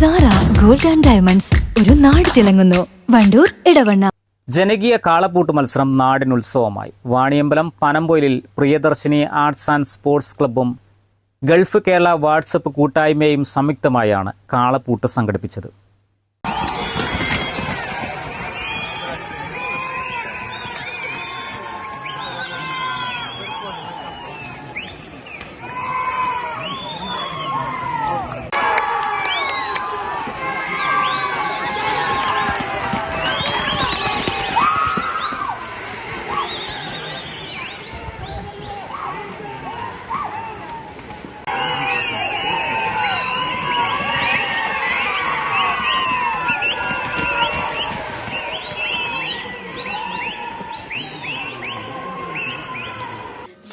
Gold and diamonds ഒരു നാട് തിളങ്ങുന്നു. വണ്ടൂർ ഇടവണ്ണ. ജനകീയ കാളപ്പൂട്ട് മത്സരം നാടിനുത്സവമായി. വാണിയമ്പലം പനമ്പൊയിലിൽ പ്രിയദർശിനി ആർട്സ് ആൻഡ് സ്പോർട്സ് ക്ലബ്ബും ഗൾഫ് കേരള വാട്സപ്പ് കൂട്ടായ്മയും സംയുക്തമായാണ് കാളപ്പൂട്ട് സംഘടിപ്പിച്ചത്.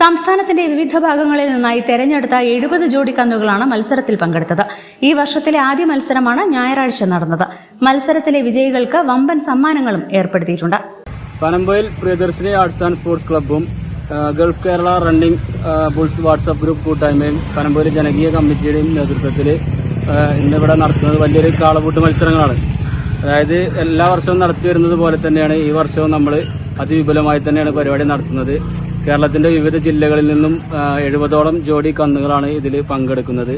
സംസ്ഥാനത്തിന്റെ വിവിധ ഭാഗങ്ങളിൽ നിന്നായി തെരഞ്ഞെടുത്ത എഴുപത് ജോഡി കന്നുകളാണ് മത്സരത്തിൽ പങ്കെടുത്തത്. ഈ വർഷത്തിലെ ആദ്യ മത്സരമാണ് ഞായറാഴ്ച നടന്നത്. മത്സരത്തിലെ വിജയികൾക്ക് വമ്പൻ സമ്മാനങ്ങളും ഏർപ്പെടുത്തിയിട്ടുണ്ട്. Panambayil Priyadarshini arts and sports ക്ലബ്ബും Gulf Kerala running bulls WhatsApp group കൂട്ടായ്മയും പനമ്പയിൽ ജനകീയ കമ്മിറ്റിയുടെയും നേതൃത്വത്തിൽ ഇന്നിവിടെ നടത്തുന്നത് വലിയൊരു കാളപൂട്ട് മത്സരങ്ങളാണ്. അതായത് എല്ലാ വർഷവും നടത്തി വരുന്നത് പോലെ തന്നെയാണ് ഈ വർഷവും നമ്മൾ അതിവിപുലമായി തന്നെയാണ് പരിപാടി നടത്തുന്നത്. കേരളത്തിന്റെ വിവിധ ജില്ലകളിൽ നിന്നും എഴുപതോളം ജോഡി കന്നുകളാണ് ഇതിൽ പങ്കെടുക്കുന്നത്.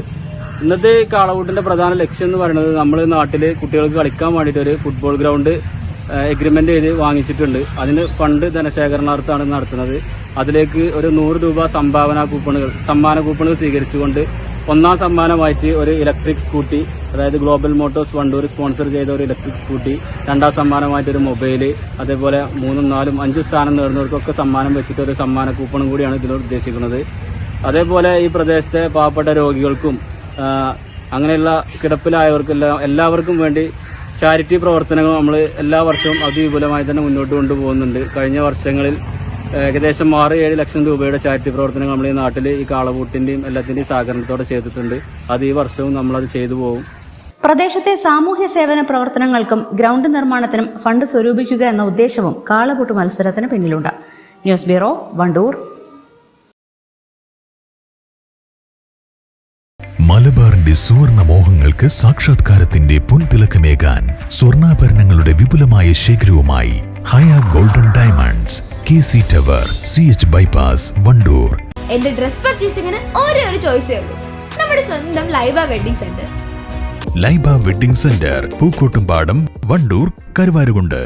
ഇന്നത്തെ കാളകൂട്ടിന്റെ പ്രധാന ലക്ഷ്യം എന്ന് പറയുന്നത് നമ്മൾ നാട്ടിൽ കുട്ടികൾക്ക് കളിക്കാൻ വേണ്ടിയിട്ട് ഒരു ഫുട്ബോൾ ഗ്രൗണ്ട് എഗ്രിമെന്റ് ചെയ്ത് വാങ്ങിച്ചിട്ടുണ്ട്. അതിന് ഫണ്ട് ധനശേഖരണാർത്ഥമാണ് നടത്തുന്നത്. അതിലേക്ക് ഒരു നൂറ് രൂപ സംഭാവന കൂപ്പണുകൾ സമ്മാന കൂപ്പണുകൾ സ്വീകരിച്ചുകൊണ്ട് ഒന്നാം സമ്മാനമായിട്ട് ഒരു ഇലക്ട്രിക് സ്കൂട്ടി അതായത് ഗ്ലോബൽ മോട്ടോഴ്സ് വണ്ടൂർ സ്പോൺസർ ചെയ്ത ഒരു ഇലക്ട്രിക് സ്കൂട്ടി രണ്ടാം സമ്മാനമായിട്ട് ഒരു മൊബൈൽ അതേപോലെ മൂന്നും നാലും അഞ്ച് സ്ഥാനം നേടുന്നവർക്കൊക്കെ സമ്മാനം വെച്ചിട്ട് ഒരു സമ്മാന കൂപ്പണും കൂടിയാണ് ഇതിലൂടെ ഉദ്ദേശിക്കുന്നത്. അതേപോലെ ഈ പ്രദേശത്തെ പാവപ്പെട്ട രോഗികൾക്കും അങ്ങനെയുള്ള കിടപ്പിലായവർക്കെല്ലാം എല്ലാവർക്കും വേണ്ടി ചാരിറ്റി പ്രവർത്തനങ്ങൾ നമ്മൾ എല്ലാ വർഷവും അതിവിപുലമായി തന്നെ മുന്നോട്ട് കൊണ്ടുപോകുന്നുണ്ട്. കഴിഞ്ഞ വർഷങ്ങളിൽ ഏകദേശം ആറ് ഏഴ് ലക്ഷം രൂപയുടെ ചാരിറ്റി പ്രവർത്തനങ്ങൾ നമ്മൾ ഈ നാട്ടിൽ ഈ കാളവൂട്ടിന്റെയും എല്ലാത്തിന്റെയും സഹകരണത്തോടെ ചെയ്തിട്ടുണ്ട്. അത് ഈ വർഷവും നമ്മൾ അത് ചെയ്തു പോകും. പ്രദേശത്തെ സാമൂഹ്യ സേവന പ്രവർത്തനങ്ങൾക്കും ഗ്രൗണ്ട് നിർമ്മാണത്തിനും ഫണ്ട് സ്വരൂപിക്കുക എന്ന ഉദ്ദേശവും കാളപൂട്ട് മത്സരത്തിന് പിന്നിലുണ്ട്. News bureau Wandoor. മലബാറിന്റെ സുവർണ മോഹങ്ങൾക്ക് സാക്ഷാത്കാരത്തിന്റെ പുൻതിലക്കമേകാൻ സ്വർണാഭരണങ്ങളുടെ വിപുലമായ ശേഖരവുമായി Haya golden diamonds K C tower C H bypass Wandoor എന്റെ ഡ്രസ് പർച്ചേസിംഗിന് ഒരേ ഒരു ചോയ്സേ ഉള്ളൂ. നമ്മുടെ സ്വന്തം Laiba wedding centre Laiba wedding centre Pookkottumpadam Wandoor Karuvarakundu.